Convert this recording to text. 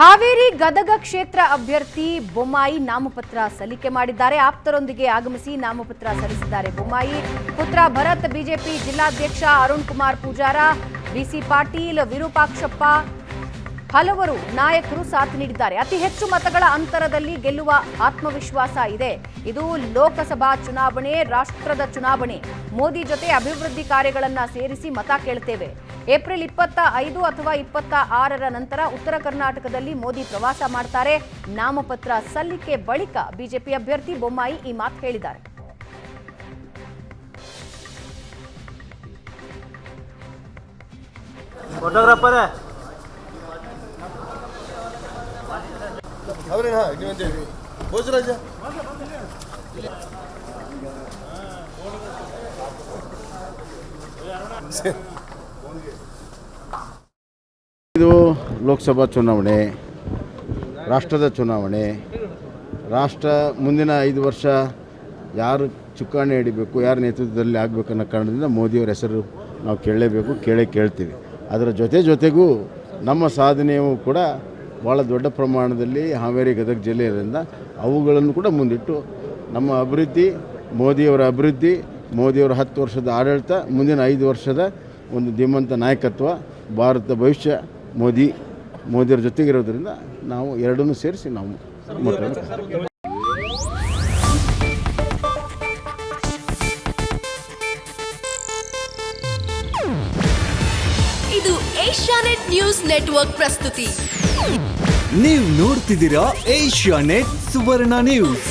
ಹಾವೇರಿ ಗದಗ ಕ್ಷೇತ್ರ ಅಭ್ಯರ್ಥಿ ಬೊಮ್ಮಾಯಿ ನಾಮಪತ್ರ ಸಲ್ಲಿಕೆ ಮಾಡಿದ್ದಾರೆ. ಆಪ್ತರೊಂದಿಗೆ ಆಗಮಿಸಿ ನಾಮಪತ್ರ ಸಲ್ಲಿಸಿದ್ದಾರೆ ಬೊಮ್ಮಾಯಿ. ಪುತ್ರ ಭರತ್, ಬಿಜೆಪಿ ಜಿಲ್ಲಾಧ್ಯಕ್ಷ ಅರುಣ್ ಕುಮಾರ್ ಪೂಜಾರ ಬಿಸಿ ಪಾಟೀಲ್, ವಿರೂಪಾಕ್ಷಪ್ಪ ಹಲವರು ನಾಯಕರು ಸಾಥ್ ನೀಡಿದ್ದಾರೆ. ಅತಿ ಹೆಚ್ಚು ಮತಗಳ ಅಂತರದಲ್ಲಿ ಗೆಲ್ಲುವ ಆತ್ಮವಿಶ್ವಾಸ ಇದೆ. ಇದು ಲೋಕಸಭಾ ಚುನಾವಣೆ, ರಾಷ್ಟ್ರದ ಚುನಾವಣೆ. ಮೋದಿ ಜೊತೆ ಅಭಿವೃದ್ಧಿ ಕಾರ್ಯಗಳನ್ನು ಸೇರಿಸಿ ಮತ ಕೇಳ್ತೇವೆ. ಏಪ್ರಿಲ್ ಇಪ್ಪತ್ತ ಐದು ಅಥವಾ ಇಪ್ಪತ್ತ ಆರರ ನಂತರ ಉತ್ತರ ಕರ್ನಾಟಕದಲ್ಲಿ ಮೋದಿ ಪ್ರವಾಸ ಮಾಡ್ತಾರೆ. ನಾಮಪತ್ರ ಸಲ್ಲಿಕೆ ಬಳಿಕ ಬಿಜೆಪಿ ಅಭ್ಯರ್ಥಿ ಬೊಮ್ಮಾಯಿ ಈ ಮಾತು ಹೇಳಿದ್ದಾರೆ. ಇದು ಲೋಕಸಭಾ ಚುನಾವಣೆ, ರಾಷ್ಟ್ರದ ಚುನಾವಣೆ. ರಾಷ್ಟ್ರ ಮುಂದಿನ ಐದು ವರ್ಷ ಯಾರು ಚುಕ್ಕಾಣಿ ಹಿಡಿಬೇಕು, ಯಾರ ನೇತೃತ್ವದಲ್ಲಿ ಆಗಬೇಕು ಅನ್ನೋ ಕಾರಣದಿಂದ ಮೋದಿಯವರ ಹೆಸರು ನಾವು ಕೇಳಲೇಬೇಕು, ಕೇಳೇ ಕೇಳ್ತೀವಿ. ಅದರ ಜೊತೆ ಜೊತೆಗೂ ನಮ್ಮ ಸಾಧನೆಯೂ ಕೂಡ ಭಾಳ ದೊಡ್ಡ ಪ್ರಮಾಣದಲ್ಲಿ ಹಾವೇರಿ ಗದಗ ಜಿಲ್ಲೆಯಿಂದ ಅವುಗಳನ್ನು ಕೂಡ ಮುಂದಿಟ್ಟು ನಮ್ಮ ಅಭಿವೃದ್ಧಿ, ಮೋದಿಯವರ ಅಭಿವೃದ್ಧಿ, ಮೋದಿಯವರ ಹತ್ತು ವರ್ಷದ ಆಡಳಿತ, ಮುಂದಿನ ಐದು ವರ್ಷದ ಒಂದು ಧೀಮಂತ ನಾಯಕತ್ವ ಭಾರತ ಭವಿಷ್ಯ ಮೋದಿ ಮೋದಿಯವರ ಜೊತೆಗಿರೋದ್ರಿಂದ ನಾವು ಎರಡನ್ನೂ ಸೇರಿಸಿ ನಾವು ಇದು ಇದು ಏಷ್ಯಾನೆಟ್ ನ್ಯೂಸ್ ನೆಟ್ವರ್ಕ್ ಪ್ರಸ್ತುತಿ. ನೀವು ನೋಡ್ತಿದ್ದೀರಾ ಏಷ್ಯಾ ನೆಟ್ ಸುವರ್ಣ ನ್ಯೂಸ್.